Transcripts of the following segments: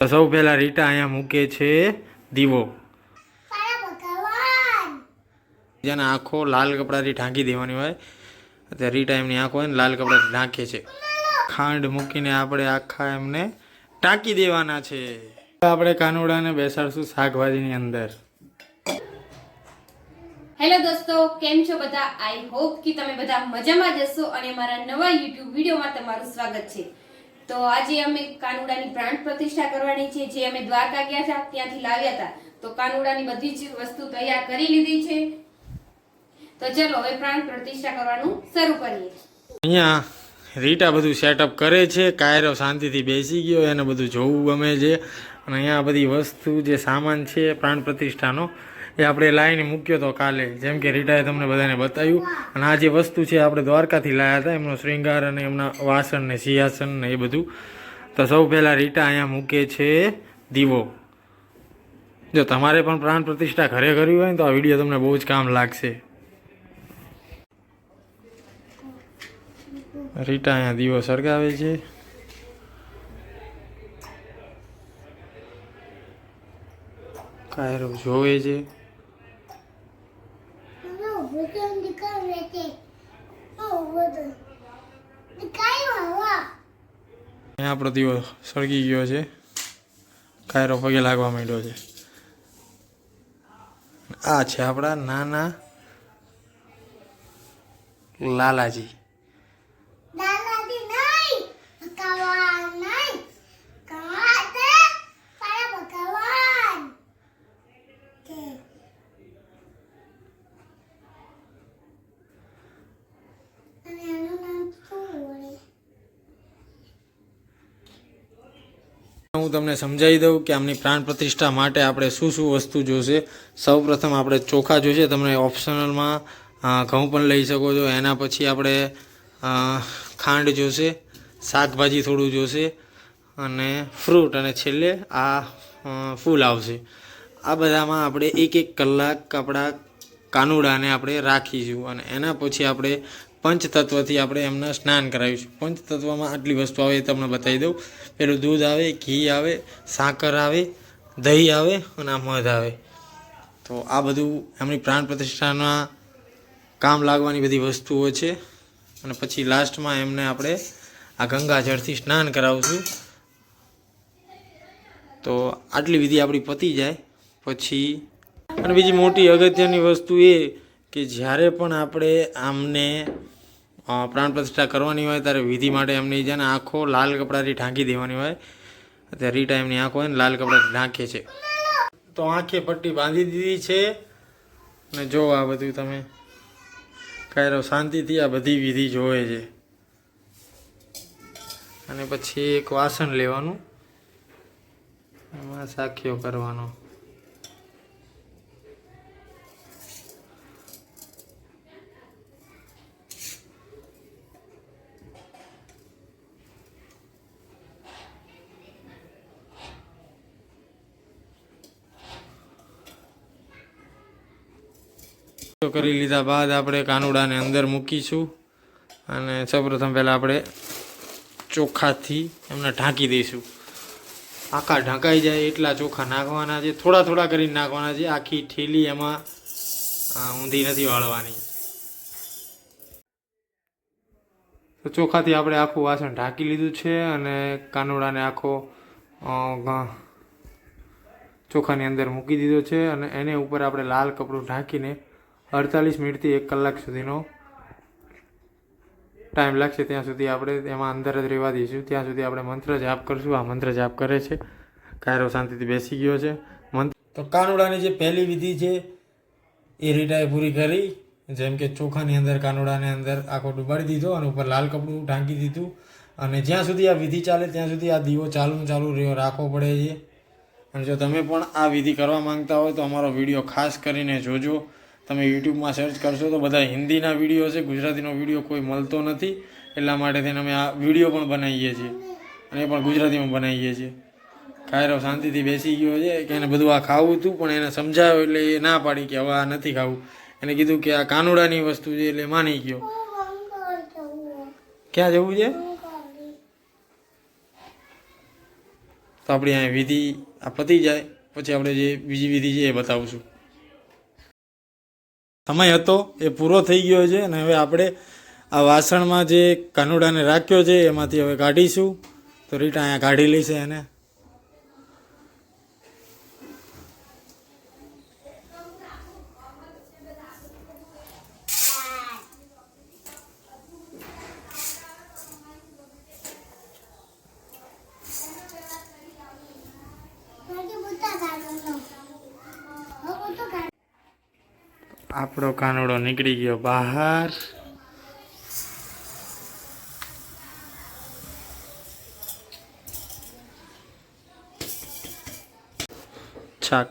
તો સૌ પહેલા રીટા અહીંયા મૂકે છે દીવો. જેને આંખો લાલ કપડાથી ઢાંકી દેવાની હોય અત્યારે રીટા એમની આંખો હોય ને લાલ કપડાથી ઢાંકે છે. ખાંડ મૂકીને આપણે આખા એમને ટાંકી દેવાના છે. આપણે કાનુડાને બેસાડશું શાકભાજીની અંદર. હેલો દોસ્તો કેમ છો બધા? આઈ હોપ કે તમે બધા મજામાં જશો અને મારા નવા યુટ્યુબ વિડીયોમાં તમારું સ્વાગત છે. તો આજે અમે કાનુડાની પ્રાણ પ્રતિષ્ઠા કરવાની છે, જે અમે દ્વારકા ગયા હતા, ત્યાંથી લાવ્યા હતા. તો કાનુડાની બધી જ વસ્તુ તૈયાર કરી લીધી છે. તો ચલો, હવે પ્રાણ પ્રતિષ્ઠા કરવાનું શરૂ કરીએ. અહીંયા રીટા બધું સેટઅપ કરે છે, કાયરો શાંતિથી બેસી ગયો, એને બધું જોવું ગમે છે. અને અહીંયા બધી વસ્તુ, જે સામાન છે, પ્રાણ પ્રતિષ્ઠાનો એ આપણે લાવીને મૂક્યો તો કાલે. જેમ કે રીટાએ તમને બધાને બતાવ્યું. અને આ જે વસ્તુ છે, આપણે દ્વારકાથી લાવ્યા હતા, એમનો શ્રૃંગાર અને એમના વાસણ ને સિંહાસન ને એ બધું. તો સૌ પહેલાં રીટા અહીંયા મૂકે છે દીવો. જો તમારે પણ પ્રાણ પ્રતિષ્ઠા ઘરે કરવી હોય ને તો આ વીડિયો તમને બહુ જ કામ લાગશે. રીટા અહીંયા દીવો સળગાવે છે. કાયરો જોવે છે. અહીંયા આપણો દીવો સળગી ગયો છે કાયરો પગે લાગવા માંડ્યો છે આ છે આપણા નાના લાલાજી દાદાજી નહીં ભગવાન નહીં કવા તે para ભગવાન કે અને એનું નામ શું હોય હું તમને સમજાવી દઉં કે આમની પ્રાણ પ્રતિષ્ઠા માટે આપણે શું શું વસ્તુ જોશે. સૌ પ્રથમ આપણે ચોખા જોશે, તમને ઓપ્શનલમાં ઘઉં પણ લઈ શકો છો. એના પછી આપણે ખાંડ જોશે, શાકભાજી થોડું જોશે, અને ફ્રૂટ, અને છેલ્લે આ ફૂલ આવશે. આ બધામાં આપણે એક એક કલાક આપણા કાનુડાને આપણે રાખીશું. અને એના પછી આપણે પંચતત્વથી આપણે એમને સ્નાન કરાવીશું પંચતત્વમાં આટલી વસ્તુ આવે એ તમને બતાવી દઉં. પેલું દૂધ આવે, ઘી આવે, સાકર આવે, દહીં આવે અને આ મધ આવે. તો આ બધું એમની પ્રાણ પ્રતિષ્ઠાના કામ લાગવાની બધી વસ્તુઓ છે. અને પછી લાસ્ટમાં એમને આપણે આ ગંગાજળથી સ્નાન કરાવશું. તો આટલી વિધિ આપણી પતી જાય. પછી અને બીજી મોટી અગત્યની વસ્તુ એ કે જ્યારે પણ આપણે આમને પ્રાણ પ્રતિષ્ઠા કરવાની હોય ત્યારે વિધિ માટે એમની છે ને આંખો લાલ કપડાથી ઢાંકી દેવાની હોય, અત્યારે રીટા એમની આંખો હોય ને લાલ કપડાથી ઢાંકે છે. તો આંખે પટ્ટી બાંધી દીધી છે અને જો આ બધું તમે કાયરો શાંતિથી આ બધી વિધિ જોવે છે. અને પછી એક વાસણ લેવાનું, એમાં સાખ્યો કરવાનો. કરી લીધા બાદ આપણે કાનુડાને અંદર મૂકીશું અને સૌપ્રથમ પહેલાં આપણે ચોખાથી એમને ઢાંકી દઈશું. આખા ઢંકાઈ જાય એટલા ચોખા નાખવાના છે, થોડા થોડા કરીને નાખવાના છે. આખી ઠેલી એમાં ઊંધી નથી વાળવાની. તો ચોખાથી આપણે આખું વાસણ ઢાંકી લીધું છે અને કાનુડાને આખો ચોખાની અંદર મૂકી દીધો છે અને એને ઉપર આપણે લાલ કપડું ઢાંકીને અડતાલીસ મિનિટથી એક કલાક સુધીનો ટાઈમ લાગશે ત્યાં સુધી આપણે એમાં અંદર જ રહેવા દઈશું. ત્યાં સુધી આપણે મંત્ર જાપ કરશું. આ મંત્ર જાપ કરે છે. કાયરો શાંતિથી બેસી ગયો છે. મંત્ર તો કાનુડાની જે પહેલી વિધિ છે, એ રીટાએ પૂરી કરી. જેમ કે ચોખાની અંદર, કાનુડાની અંદર આખો ડુબાડી દીધો અને ઉપર લાલ કપડું ઢાંકી દીધું. અને જ્યાં સુધી આ વિધિ ચાલે, ત્યાં સુધી આ દીવો ચાલુ ચાલુ રહ્યો. રાખવો પડે છે. અને જો તમે પણ આ વિધિ કરવા માંગતા હોય, તો અમારો વીડિયો ખાસ કરીને જોજો. તમે યુટ્યુબમાં સર્ચ કરશો તો બધા હિન્દીના વીડિયો છે, ગુજરાતીનો વીડિયો કોઈ મળતો નથી. એટલા માટે થઈને અમે આ વીડિયો પણ બનાવીએ છીએ. અને એ પણ ગુજરાતીમાં બનાવીએ છીએ. કાયરો શાંતિથી બેસી ગયો છે કે એને બધું આ ખાવું હતું, પણ એને સમજાવ્યો એટલે એ ના પાડી કે હવે આ નથી ખાવું. એને કીધું કે આ કાનુડાની વસ્તુ છે એટલે માની ગયો. ક્યાં જવું છે? તો આપણી અહીંયા વિધિ આ પતી જાય. પછી આપણે જે બીજી વિધિ છે એ બતાવશું. સમય હતો, એ પૂરો થઈ ગયો છે અને હવે આપણે આ વાસણમાં જે કાનુડાને રાખ્યો છે, એમાંથી હવે કાઢીશું. તો રીટા અહીંયા કાઢી લઈશે એને મારી બુતા કાઢવાનો હવે બુતો કાઢ આપણો કાનુડો નીકળી ગયો બહાર.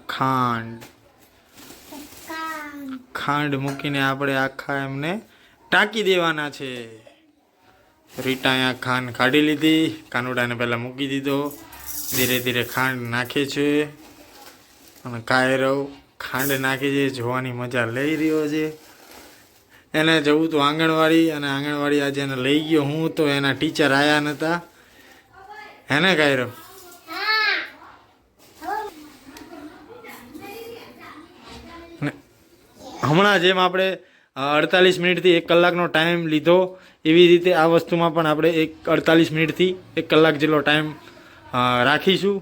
ખાંડ. ખાંડ મૂકીને આપણે આખા એમને ટાંકી દેવાના છે. રીટા અહીંયા ખાંડ કાઢી લીધી. કાનુડાને પહેલાં મૂકી દીધો. ધીરે ધીરે ખાંડ નાખે છે. અને કાયરવ ખાંડ નાખી છે, જોવાની મજા લઈ રહ્યો છે. એને જવું તો આંગણવાડી અને આંગણવાડી આજે એને લઈ ગયો. હું તો એના ટીચર આવ્યા નહોતા હેને કાયરો? હમણાં જેમ આપણે અડતાલીસ મિનિટથી એક કલાકનો ટાઈમ લીધો, એવી રીતે આ વસ્તુમાં પણ આપણે એક અડતાલીસ મિનિટથી એક કલાક જેટલો ટાઈમ રાખીશું.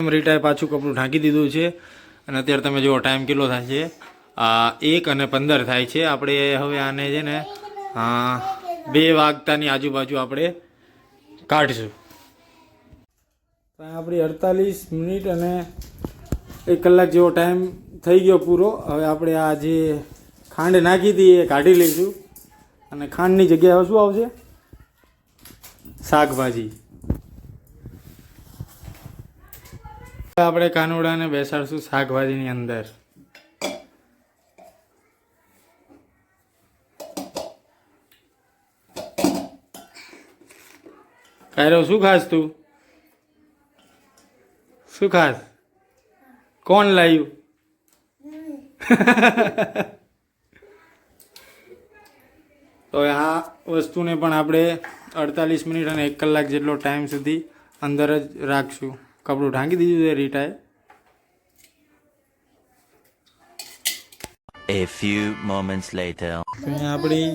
રીટાએ પાછું કપડું ઢાંકી દીધું છે. અને અત્યારે તમે જુઓ ટાઈમ કેટલો થાય છે. એક અને પંદર થાય છે. આપણે હવે આને છે ને બે વાગતાની આજુબાજુ આપણે કાઢીશું. આપણી અડતાલીસ મિનિટ અને એક કલાક જેવો ટાઈમ થઈ ગયો પૂરો. હવે આપણે આ જે ખાંડ નાખી હતી એ કાઢી લઈશું. અને ખાંડની જગ્યાએ શું આવશે? શાકભાજી. આપણે કાનુડાને બેસાડશું શાકભાજીની અંદર. કાયરો, શું ખાસ તું? શું ખાસ? કોણ લાવ્યું તો આ વસ્તુને પણ આપણે અડતાલીસ મિનિટ અને એક કલાક જેટલો ટાઈમ સુધી અંદર જ રાખશું. કપડું ઢાંકી દીધું છે રીટાએ. A few moments later. અહીંયા આપણી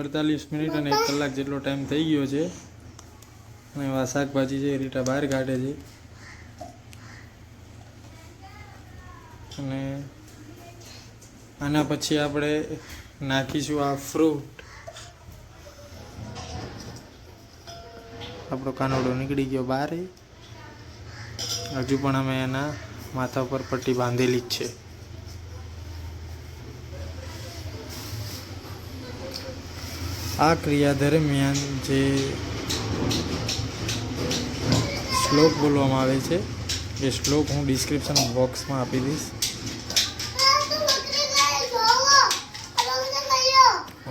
અડતાલીસ મિનિટ અને એક કલાક જેટલો ટાઈમ થઈ ગયો છે. અને એવા શાકભાજી છે રીટા બહાર કાઢે છે. અને આના પછી આપણે નાખીશું આ ફ્રૂટ આપણો કાનોડો નીકળી ગયો બહાર હજુ પણ અમે એના માથા પર પટ્ટી બાંધેલી જ છે. આ ક્રિયા દરમિયાન જે શ્લોક બોલવામાં આવે છે, એ શ્લોક હું ડિસ્ક્રિપ્શન બોક્સમાં આપી દઈશ.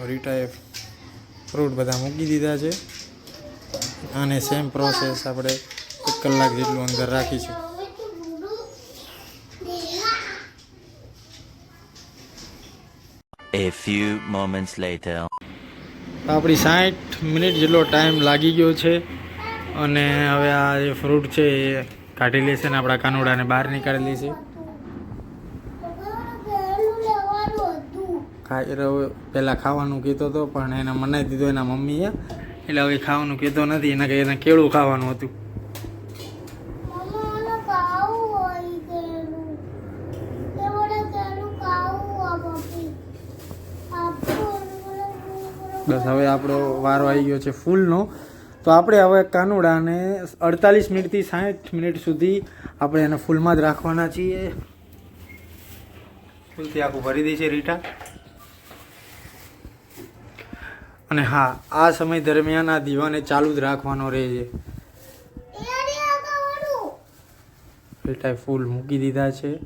રીટાએ ફ્રૂટ બધા મૂકી દીધા છે. અને સેમ પ્રોસેસ આપણે કલાક જેટલું અંદર રાખીશું A few moments later. આપણી સાઠ મિનિટ જેટલો ટાઈમ લાગી ગયો છે અને હવે આ જે ફ્રૂટ છે એ કાઢી લેશે ને આપણા કાનુડાને બહાર નીકાળી લેશે. ખાઈ પહેલાં ખાવાનું કહેતો હતો પણ એને મનાઈ દીધો એના મમ્મીએ. એટલે હવે ખાવાનું કહેતો નથી એના કંઈ એને કેળું ખાવાનું હતું. બસ હવે આપણો વારો આવી ગયો છે ફૂલનો તો આપણે હવે કાનુડાને અડતાલીસ મિનિટથી સાઠ મિનિટ સુધી આપણે એને ફૂલમાં જ રાખવાના છીએ. ફૂલથી આખું ભરી દે છે રીટા. અને હા આ સમય દરમિયાન આ દીવાને ચાલુ જ રાખવાનો રહે છે. રીટાએ ફૂલ મૂકી દીધા છે.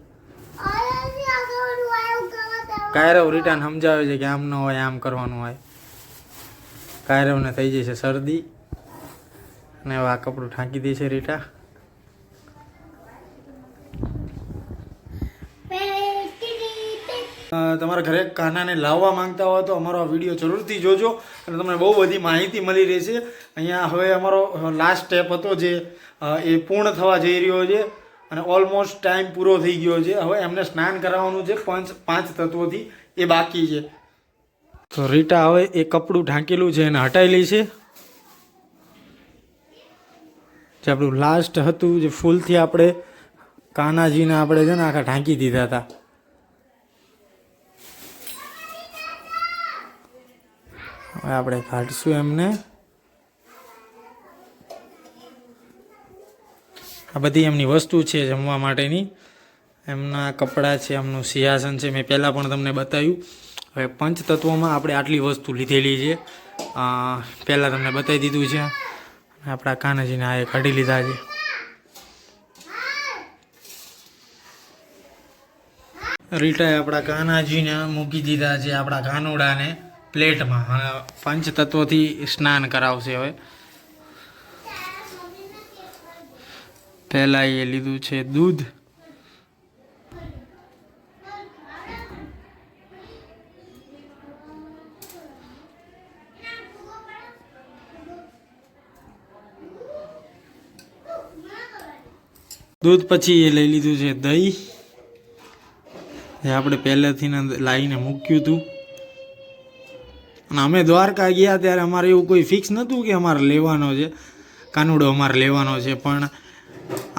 કાયરવ રીટાને સમજાવે છે કે આમ ન હોય આમ કરવાનું હોય. કાયરવને થઈ જશે શરદી. અને આ કપડું ઢાંકી દે છે રીટા તમારા ઘરે કાનાને લાવવા માંગતા હોય તો અમારો આ વીડિયો જરૂરથી જોજો. અને તમને બહુ બધી માહિતી મળી રહેશે. અહીંયા હવે અમારો લાસ્ટ સ્ટેપ હતો જે એ પૂર્ણ થવા જઈ રહ્યો છે. અને ઓલમોસ્ટ ટાઈમ પૂરો થઈ ગયો છે. હવે એમને સ્નાન કરાવવાનું છે પાંચ પાંચ તત્વોથી. એ બાકી છે. તો રીટા હવે એ કપડું ઢાંકેલું છે એને હટાવી છે. જે આપણું લાસ્ટ હતું, જે ફૂલથી આપણે કાનાજીને આપણે છે ને આખા ઢાંકી દીધા હતા. હવે આપણે કાઢશું એમને. આ બધી એમની વસ્તુ છે જમવા માટેની. એમના કપડાં છે, એમનું સિંહાસન છે, મેં પહેલાં પણ તમને બતાવ્યું. હવે પંચતત્વોમાં આપણે આટલી વસ્તુ લીધેલી છે. પહેલાં તમને બતાવી દીધું છે. આપણા કાનાજીને આ કાઢી લીધા છે. રીટાએ આપણા કાનાજીને મૂકી દીધા છે આપણા કાનુડાને પ્લેટમાં. પંચતત્વથી સ્નાન કરાવશે હવે. પહેલાં એ લીધું છે દૂધ. દૂધ પછી એ લઈ લીધું છે દહીં. જે આપણે પહેલેથી લાવીને મૂક્યું હતું. અને અમે દ્વારકા ગયા ત્યારે અમારે એવું કોઈ ફિક્સ નહોતું કે અમારે લેવાનો છે. કાનુડો અમારે લેવાનો છે, પણ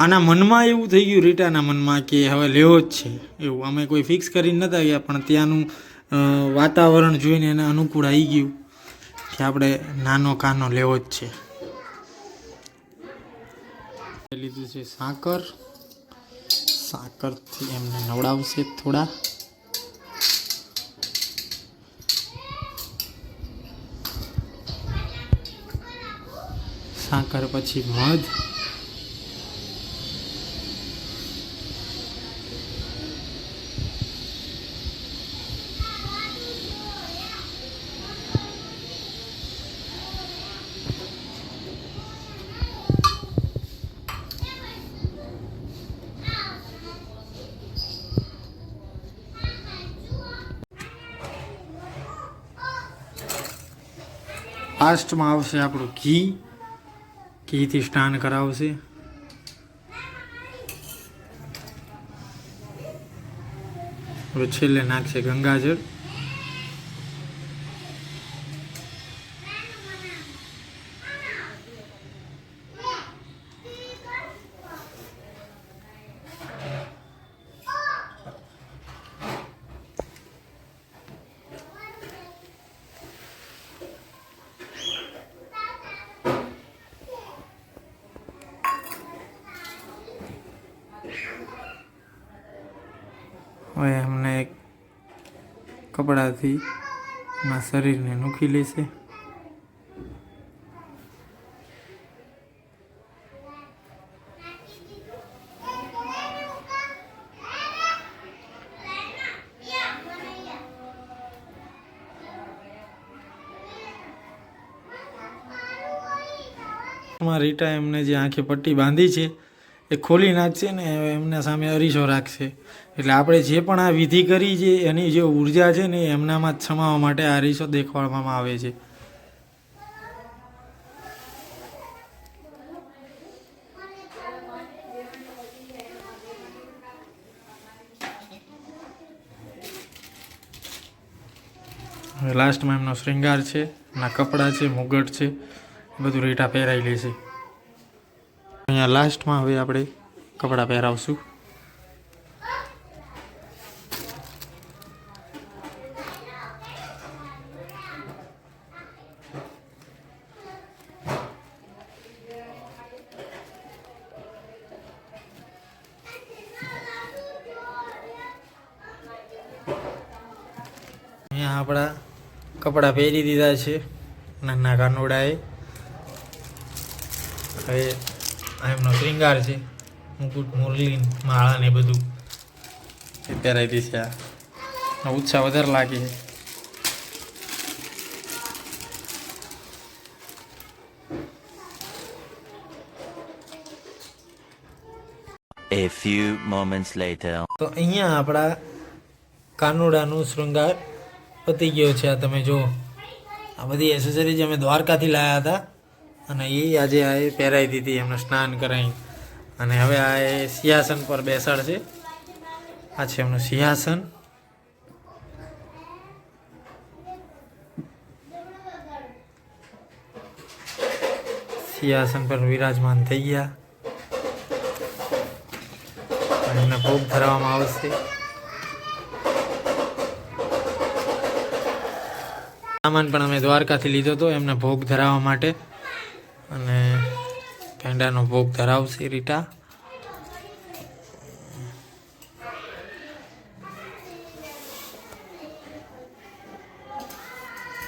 આના મનમાં એવું થઈ ગયું, રીટાના મનમાં, કે હવે લેવો જ છે. એવું અમે કોઈ ફિક્સ કરીને નહોતા ગયા, પણ ત્યાંનું વાતાવરણ જોઈને એને અનુકૂળ આવી ગયું કે આપણે નાનો કાનો લેવો જ છે. લીધું છે સાકર. સાકરથી એમને નવડાવશે થોડા. સાકર પછી મધ. લાસ્ટમાં આવશે આપણું ઘી. ઘીથી સ્નાન કરાવશે. હવે છેલ્લે નાખશે ગંગાજળ. હવે એમને એક કપડાથી એના શરીરને નૂકી લેશે. રીટા એમને જે આંખે પટ્ટી બાંધી છે એ ખોલી નાખશે ને એમના સામે અરીસો રાખશે. એટલે આપણે જે પણ આ વિધિ કરી છે, એની જે ઊર્જા છે ને એમનામાં જ સમાવવા માટે આ અરીસો દેખાડવામાં આવે છે. લાસ્ટમાં એમનો શ્રૃંગાર છે, એમના કપડાં છે, મુગટ છે બધું રીટા પહેરાઈ લેશે અહીંયા લાસ્ટમાં હવે આપણે કપડાં પહેરાવશું. અહીંયા આપણા કપડાં પહેરી દીધા છે. નાના કાનોડાએ. હવે આ એમનો શ્રૃંગાર છે. મુકુટ મુરલી માળા ને બધું. પહેરાવી છે આ. ઉત્સાહ વધારે લાગે છે. A few moments later. તો અહીંયા આપણા કાનુડાનું શૃંગાર પતી ગયો છે. આ તમે જો આ બધી એસેસરીઝ અમે દ્વારકાથી લાવ્યા હતા. અને એ આજે આ પહેરાવી દીધી એમને સ્નાન કરાવી અને હવે આ એ સિંહાસન પર બેસાડશે. આ છે એમનું સિંહાસન. સિંહાસન પર વિરાજમાન થઈ ગયા. એમને ભોગ ધરવામાં આવશે. સામાન પણ અમે દ્વારકાથી લીધો હતો, એમને ભોગ ધરાવવા માટે. અને પેંડાનો ભોગ ધરાવશે રીટા.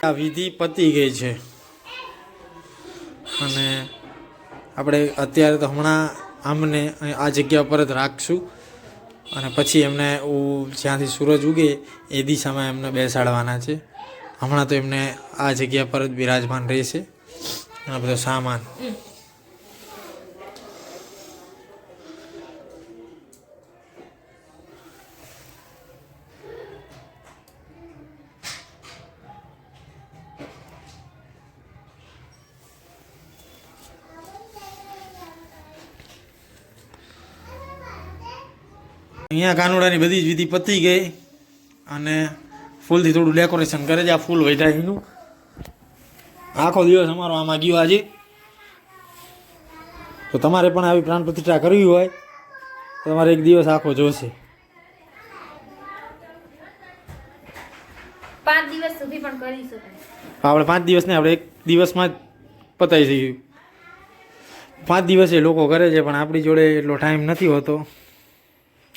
આ વિધિ પતી ગઈ છે. અને આપણે અત્યારે તો હમણાં આમને આ જગ્યા પર જ રાખશું. અને પછી એમને જ્યાંથી સૂરજ ઉગે એ દિશામાં એમને બેસાડવાના છે. હમણાં તો એમને આ જગ્યા પર જ બિરાજમાન રહેશે. આ બધો સામાન. અહીંયા કાનુડાની બધી જ વિધિ પતી ગઈ અને ફૂલથી થોડું ડેકોરેશન કરે છે. આ ફૂલ એનું. આખો દિવસ અમારો આમાં ગયો આજે. તો તમારે પણ આવી પ્રાણ પ્રતિષ્ઠા કરવી હોય તો તમારે એક દિવસ આખો જોશે. પાંચ દિવસ સુધી પણ કરી શકાય આપણે પાંચ દિવસ ને આપણે એક દિવસમાં જ પતાવી દઈએ પાંચ દિવસે લોકો કરે છે પણ આપણી જોડે એટલો ટાઈમ નથી હોતો.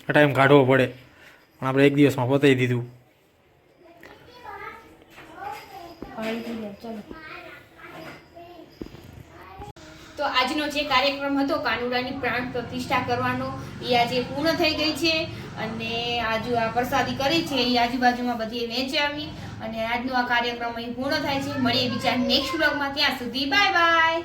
ટાઈમ કાઢવો પડે. પણ આપણે એક દિવસમાં પતાવી દીધું તો આજનો જે કાર્યક્રમ હતો, કાનુડાની પ્રાણ પ્રતિષ્ઠા કરવાનો, એ આજે પૂર્ણ થઈ ગઈ છે. અને આજુ આ પ્રસાદી કરી છે, એ આજુબાજુમાં બધી વેચાવી અને આજનો આ કાર્યક્રમ અહીં પૂર્ણ થાય છે. મળીએ બીજા નેક્સ્ટ બ્લોગમાં ત્યાં સુધી બાય બાય